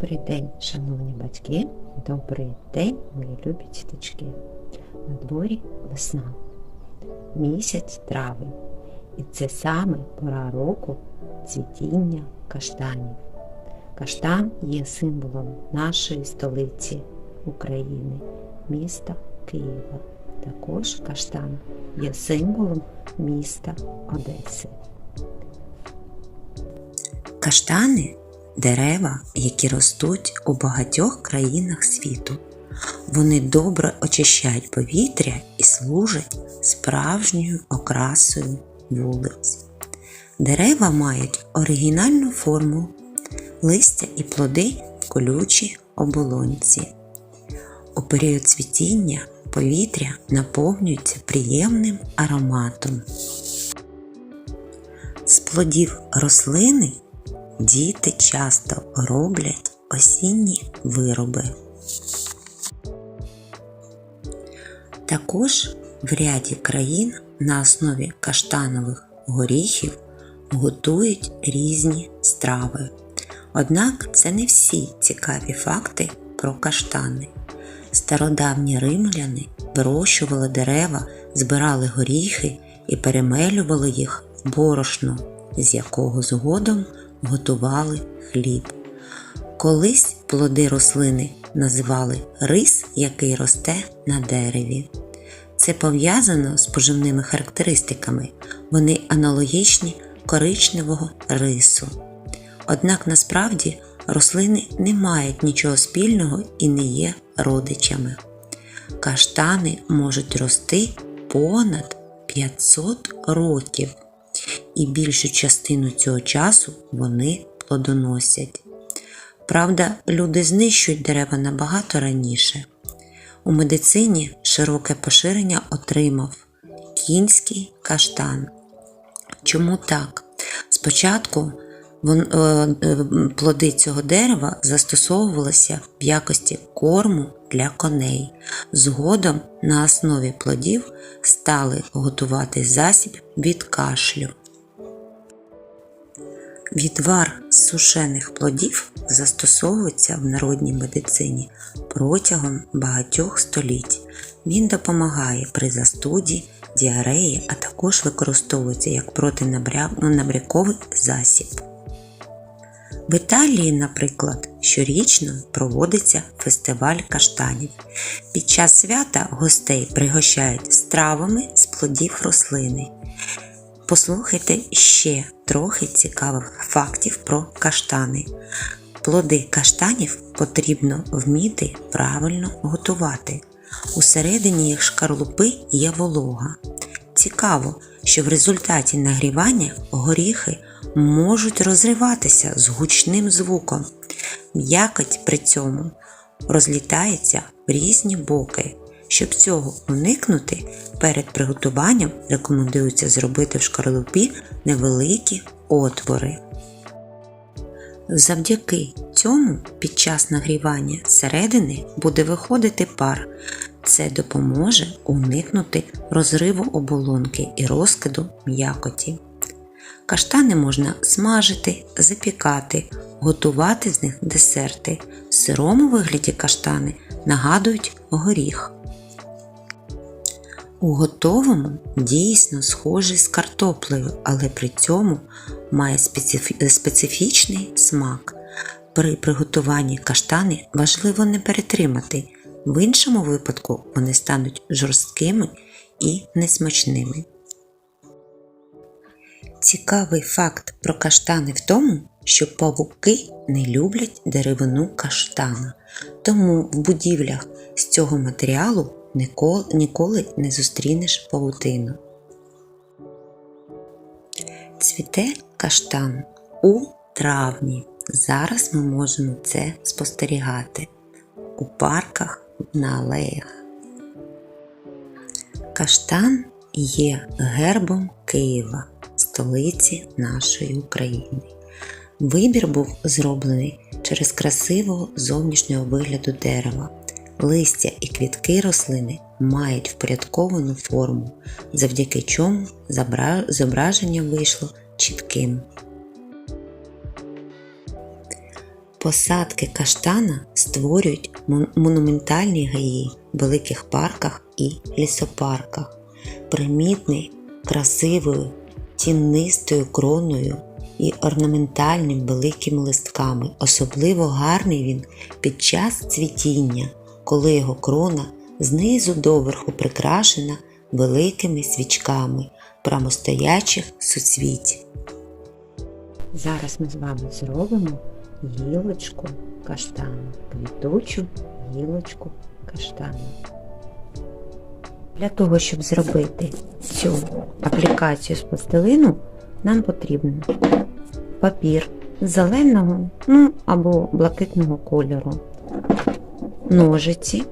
Добрий день, шановні батьки, добрий день, мої любі діточки. На дворі весна, місяць травень, і це саме пора року цвітіння каштанів. Каштан є символом нашої столиці України, міста Києва. Також каштан є символом міста Одеси. Каштани дерева, які ростуть у багатьох країнах світу. Вони добре очищають повітря і служать справжньою окрасою вулиць. Дерева мають оригінальну форму, листя і плоди в колючій оболонці. У період цвітіння повітря наповнюється приємним ароматом. З плодів рослини діти часто роблять осінні вироби. Також в ряді країн на основі каштанових горіхів готують різні страви. Однак це не всі цікаві факти про каштани. Стародавні римляни вирощували дерева, збирали горіхи і перемелювали їх в борошно, з якого згодом готували хліб. Колись плоди рослини називали рис, який росте на дереві. Це пов'язано з поживними характеристиками, вони аналогічні коричневого рису. Однак насправді рослини не мають нічого спільного і не є родичами. Каштани можуть рости понад 500 років, і більшу частину цього часу вони плодоносять. Правда, люди знищують дерева набагато раніше. У медицині широке поширення отримав кінський каштан. Чому так? Спочатку е, е, плоди цього дерева застосовувалися в якості корму для коней. Згодом на основі плодів стали готувати засіб від кашлю. Відвар з сушених плодів застосовується в народній медицині протягом багатьох століть. Він допомагає при застуді, діареї, а також використовується як протинабряковий засіб. В Італії, наприклад, щорічно проводиться фестиваль каштанів. Під час свята гостей пригощають стравами з плодів рослини. Послухайте ще трохи цікавих фактів про каштани. Плоди каштанів потрібно вміти правильно готувати. Усередині їх шкарлупи є волога. Цікаво, що в результаті нагрівання горіхи можуть розриватися з гучним звуком. М'якоть при цьому розлітається в різні боки. Щоб цього уникнути, перед приготуванням рекомендується зробити в шкарлупі невеликі отвори. Завдяки цьому під час нагрівання середини буде виходити пар. Це допоможе уникнути розриву оболонки і розкиду м'якоті. Каштани можна смажити, запікати, готувати з них десерти. В сирому вигляді каштани нагадують горіх. У готовому дійсно схожий з картоплею, але при цьому має специфічний смак. При приготуванні каштани важливо не перетримати, в іншому випадку вони стануть жорсткими і несмачними. Цікавий факт про каштани в тому, що павуки не люблять деревину каштана, тому в будівлях з цього матеріалу ніколи не зустрінеш павутину. Цвіте каштан у травні. Зараз ми можемо це спостерігати у парках на алеях. Каштан є гербом Києва, столиці нашої України. Вибір був зроблений через красивого зовнішнього вигляду дерева. Листя і квітки рослини мають впорядковану форму, завдяки чому зображення вийшло чітким. Посадки каштана створюють монументальні гаї в великих парках і лісопарках. Примітний красивою тіннистою кроною і орнаментальним великими листками. Особливо гарний він під час цвітіння, коли його крона знизу доверху прикрашена великими свічками прямостоячих суцвіть. Зараз ми з вами зробимо гілочку каштану, квітучу гілочку каштану. Для того, щоб зробити цю аплікацію з пластилину, нам потрібен папір зеленого ну, або блакитного кольору, ножиці,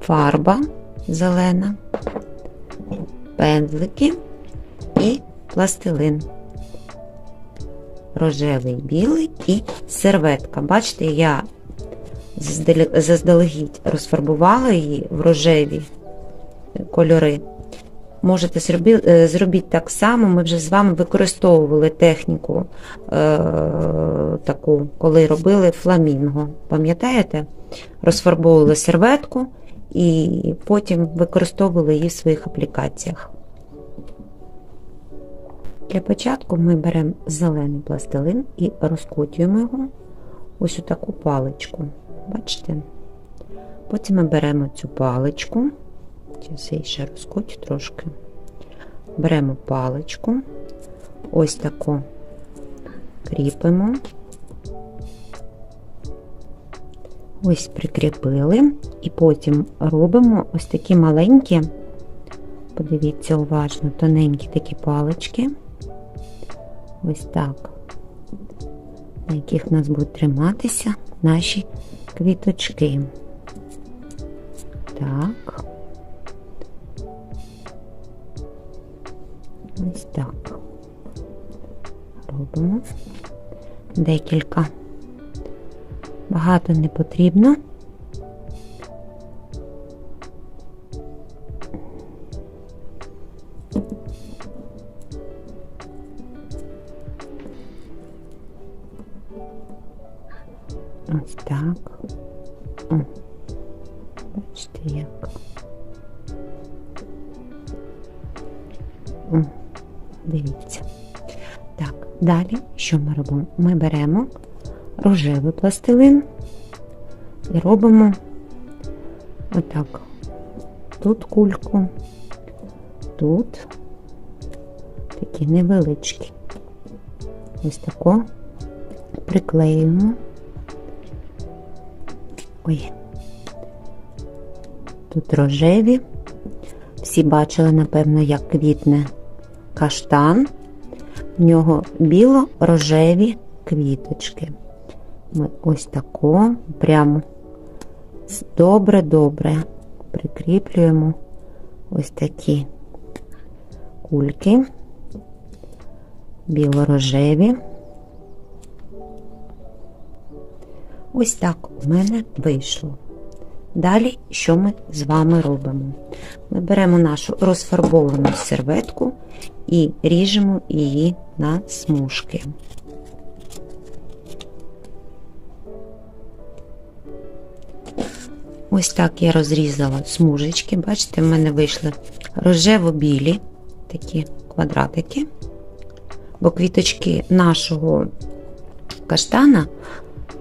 фарба зелена, пензлики і пластилин рожевий, білий і серветка. Бачите, я заздалегідь розфарбувала її в рожеві кольори. Можете зробі- е, зробити так само. Ми вже з вами використовували техніку е, таку, коли робили фламінго. Пам'ятаєте? Розфарбовували серветку і потім використовували її в своїх аплікаціях. Для початку ми беремо зелений пластилин і розкотюємо його ось у таку паличку. Бачите? Потім ми беремо цю паличку, я ще розкотю трошки. Беремо паличку, ось таку кріпимо. Ось прикріпили, і потім робимо ось такі маленькі, подивіться уважно, тоненькі такі палички. Ось так, на яких у нас будуть триматися наші квіточки. Так. Ось так. Робимо декілька. Багато не потрібно. Ось так. Бачите, як. Далі що ми робимо? Ми беремо рожевий пластилин і робимо отак. Тут кульку, тут такі невеличкі. Ось тако приклеюємо. Ой. Тут рожеві. Всі бачили, напевно, як квітне каштан. В нього біло-рожеві квіточки. Ми ось тако прямо добре-добре прикріплюємо ось такі кульки, біло-рожеві. Ось так у мене вийшло. Далі, що ми з вами робимо? Ми беремо нашу розфарбовану серветку і ріжемо її на смужки. Ось так я розрізала смужечки. Бачите, в мене вийшли рожево-білі такі квадратики, бо квіточки нашого каштана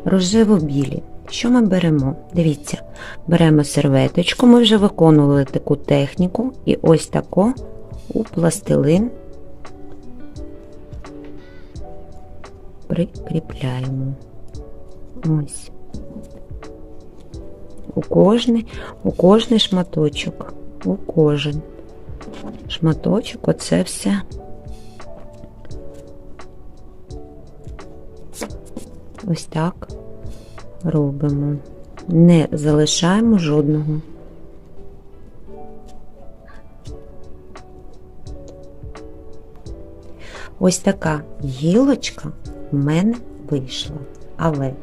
рожево-білі. Що ми беремо? Дивіться, беремо серветочку, ми вже виконували таку техніку, і ось тако у пластилин прикріпляємо. Ось. У кожний, у кожний шматочок, у кожен шматочок, оце все. Ось так робимо. Не залишаємо жодного. Ось така гілочка в мене вийшла. Але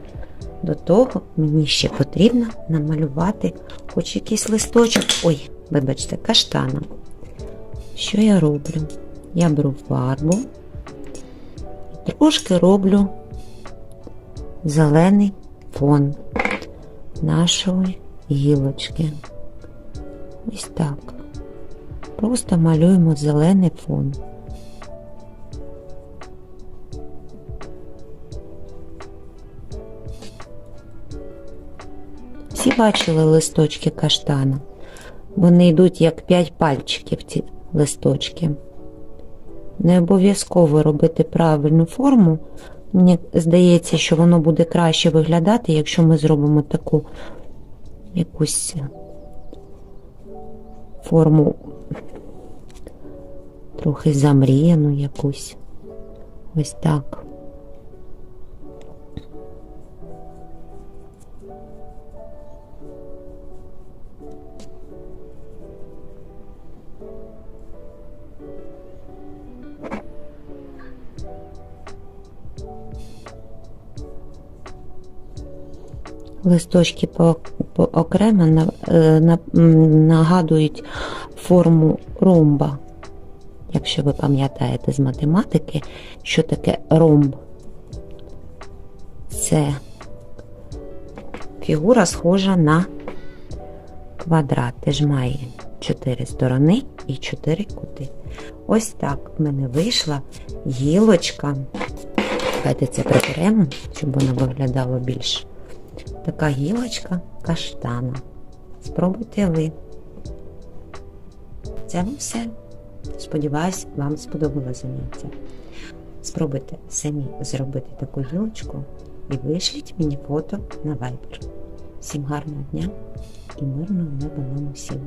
до того мені ще потрібно намалювати хоч якийсь листочок. Ой, вибачте, каштана. Що я роблю? Я беру фарбу трошки роблю зелений фон нашої гілочки. Ось так. Просто малюємо зелений фон. Всі бачили листочки каштана. Вони йдуть як п'ять пальчиків, ці листочки. Не обов'язково робити правильну форму. Мені здається, що воно буде краще виглядати, якщо ми зробимо таку якусь форму трохи замріяну якусь. Ось так. Листочки по, окремо е, на, нагадують форму ромба. Якщо ви пам'ятаєте з математики, що таке ромб? Це фігура схожа на квадрат. Теж має чотири сторони і чотири кути. Ось так в мене вийшла гілочка. Давайте це приберемо, щоб вона виглядала більш. Така гілочка каштана. Спробуйте ви. Це все. Сподіваюсь, вам сподобалося заняття. Спробуйте самі зробити таку гілочку і вишліть мені фото на Viber. Всім гарного дня і мирного неба нам усім!